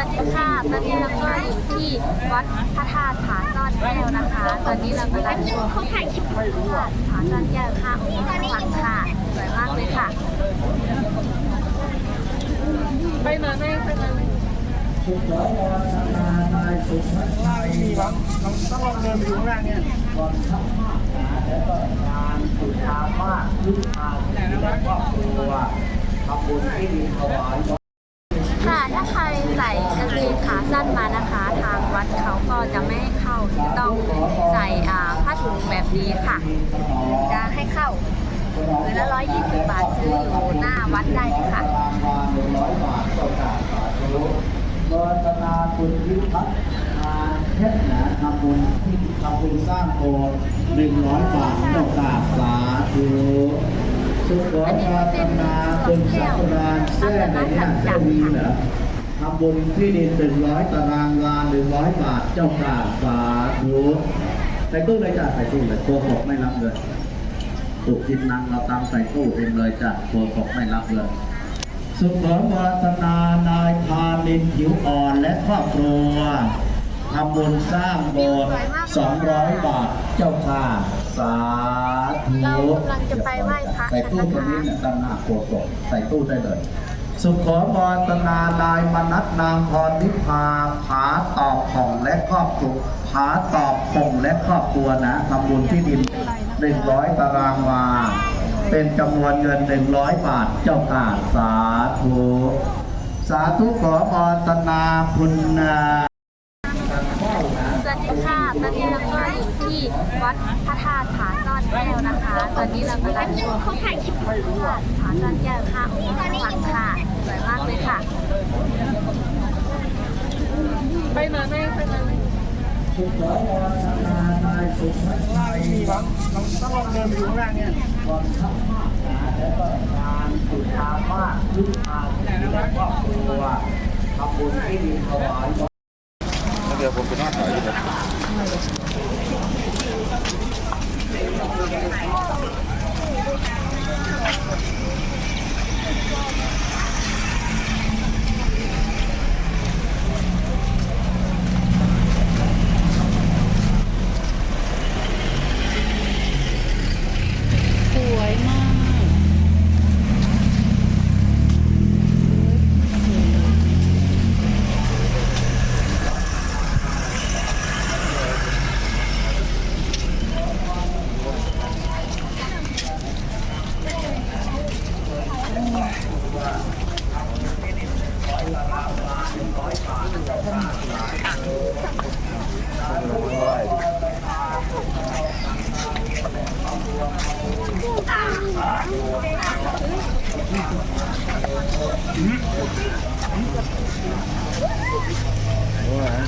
วัสดีค่ะ ตอนนี้เราก็อยู่ที่วัดพระธาตุผาซ่อนแก้วนะคะ ตอนนี้เรากำลังชมเขาถ่ายคลิปพระธาตุผาซ่อนแก้วค่ะองค์ข้างหลังค่ะ สวยมากเลยค่ะ ไปมาแม่ไปมาสุขอวรนาลายสุขมัชัยมีครับต้องต้องลองเดินไปดูข้างล่างเนี่ยก่อนทัพมากหนาแล้วก็งานสุขามากยุทธาที่และครอบครัวทำบุญที่ดินถวายค่ะถ้าใคร สั้นมานะคะ ทางวัดเขาก็จะไม่ให้เข้าต้องใส่อ่าผ้าถุงแบบนี้ค่ะ จะให้เข้าหรือละร้อยยี่สิบบาทซื้ออยู่หน้าวัดได้เลยค่ะรางวัลหนึ่งร้อยบาทต่อการสาธุเวทนาคุณพิพัฒน์มาเพชรหนาทำบุญที่ทำบุญสร้างโบสถ์หนึ่งร้อยบาทต่อการสาธุสุขอวรนาคุณสักรานแท้ในเนี่ยจะมีเหรอ ทำบุญที่ดินหนึ่งร้อยตารางวาหนึ่งร้อยบาทเจ้าค่ะสาธุใส่ตู้เลยจ้ะใส่ตู้เลยโกหกไม่รับเลยถูกกินนังเราตามใส่ตู้เองเลยจ้ะโกหกไม่รับเลยสุขวัฒนานายพานินผิวอ่อนและครอบครัวทำบุญสร้างโบสถ์200 บาทเจ้าค่ะ สาธุเรากำลังจะไปไหว้พระใส่กันตู้นะตรงนี้คะเนี่ยด้านหน้าโกศกใส่ตู้ได้เลย สุขอบรตนานายมนัตนางพรนิพาผาตอบของและครอบครัวผาตอบคงและครอบครัวนะทำบุญที่ดินหนึ่งร้อยตารางวา เป็นจำนวนเงินหนึ่งร้อยบาทเจ้าค่ะสาธุ สาธุขอบอตนาคุณนา สวัสดีค่ะ ตอนนี้เราก็อยู่ที่ วัดพระธาตุผาซ่อนแก้วนะคะ ตอนนี้เรากำลังชมเขาถ่ายคลิปพระธาตุผาซ่อนแก้วค่ะองค์ข้างหลังค่ะสวยมากเลยค่ะ ไปมาแม่ไปมาสุขอวรนานายสุขมัชัยมีครับต้องต้องลองเดินไปดูข้างล่างเนี่ยก่อนทัพมากหนาแล้วก็งานสุขามากยุทธาที่และครอบครัวทำบุญที่ดินถวายแล้วเดี๋ยวผมไปนอนหน่อยดีกว่า สวยมาก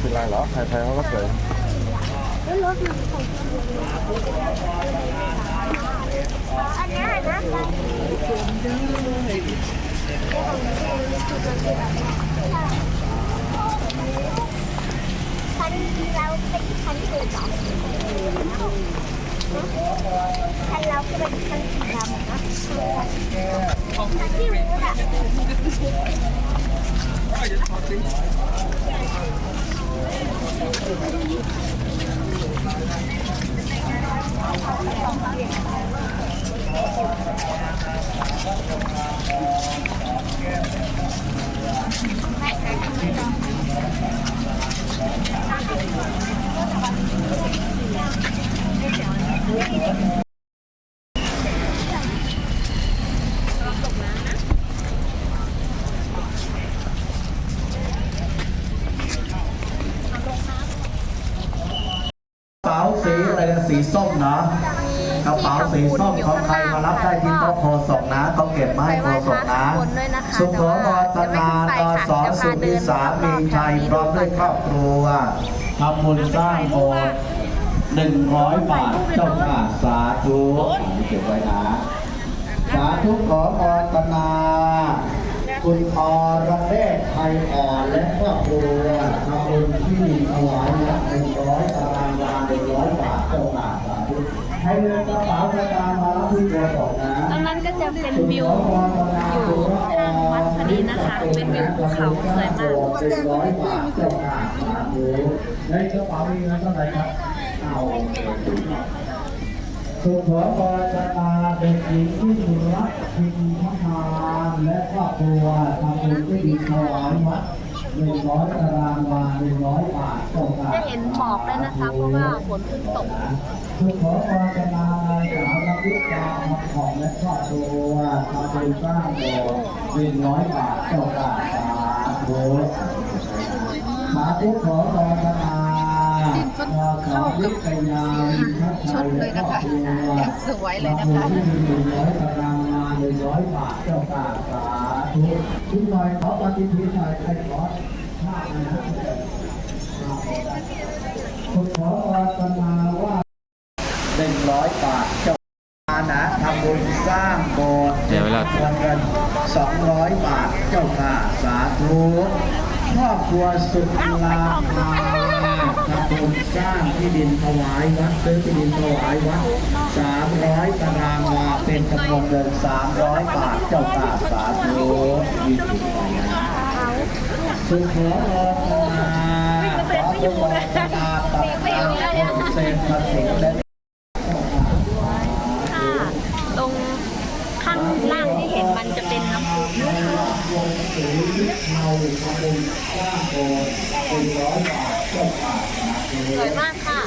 โอ้ยไม่เป็นไรหรอกใครๆเขาก็สวย อันนี้นะคันเราเป็นคันเกิดหรอคันเราเป็นคันสีดำนะคันที่รู้อะ กระเป๋าสีอะไรนะ สีส้มเนาะกระเป๋าสีส้มของใครมารับได้ที่โต๊ะโฆษกนะต้องเก็บมาให้โฆษกนะ สุขวตนาตสอสุนิสามีชัยพร้อมด้วยครอบครัวทำบุญสร้างโบสถ์หนึ่งร้อยบาทเจ้าค่ะสาธุเก็บไว้นะ สาธุขออตนาคุณอรเดชไทยอ่อนและครอบครัวทำบุญที่ดินถวายวัดหนึ่งร้อยตาร ให้เงินกระเป๋ากระตางมารับที่ตัวของนะ ตรงนั้นก็จะเป็นวิวอยู่ข้างวัดพอดีนะคะค่ะเป็นวิวภูเขาสวยมากหนึ่งร้อยบาทเจ้าค่ะสาธุในกระเป๋ามีเงินเท่าไหร่ครับเอาสุขอปชตาเด็กหญิงที่สุรักษ์พิมพ์พมานและครอบครัวทำบุญที่ดีถวายวัดหนึ่งร้อยตารางวาหนึ่งร้อยบาทเจ้าค่ะจะเห็นหมอกด้วยนะคะ เพราะว่าฝนเพิ่งตก สุขอปชตานายสาวรับวิจาของและครอบครัวทำบุญสร้างโบสถ์หนึ่งร้อยบาทเจ้าค่ะสาธุสาธุขอรอธนาเขอวิทยาชุดเลยนะคะสวยเลยนะคะหนึ่งร้อยตารางงานหนึ่งร้อยบาทเจ้าค่ะสาธุชุดหน่อยขอปฏิทินหน่อยใครขอภาพหนะผมขอรอธนาว่าหนึ่ง ร้อยบาทเจ้าค่ะนะทำบุญสร้างโบสถ์เดี๋ยวเวลา วงเงิน200บาทเจ้าค่ะสาธุครอบครัวสุดลาภาทำบุญสร้างที่ดินถวายวัดซื้อที่ดินถวายวัด300ตารางวาเป็นจำนวนเงิน300บาทเจ้าค่ะสาธุมีถึงไปนะ สุขอรอนาขอจงรอนาตัดตาคนเซนภาษีและค่ะ ตรงข้างล่างที่เห็นมันจะเป็นน้ำพุ วง สีเทาทำบุญสร้างโบสถ์เป็นร้อยบาทเจ้าค่ะสวยมากค่ะ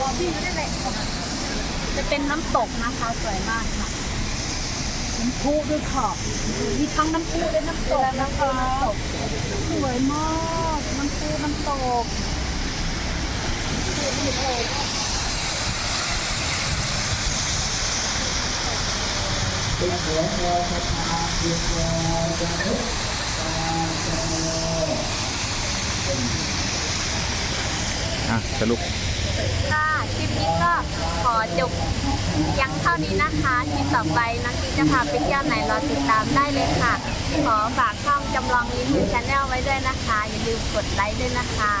รอพี่นี่แหละจะเป็นน้ำตกนะคะสวยมากค่ะน้ำพุด้วยค่ะมีทั้งน้ำพุและน้ำตกนะคะสวยมากน้ำพุน้ำตกเป็นหัวเรือสถากตาจะโม อะสรุป ค่ะคลิปนี้ก็ขอจบยังเท่านี้นะคะคลิปต่อไปนักกีจะพาไปเที่ยวไหนรอติดตามได้เลยค่ะ ขอฝากช่องจำลองลิ้นชาแนลไว้ด้วยนะคะ อย่าลืมกดไลค์ด้วยนะคะ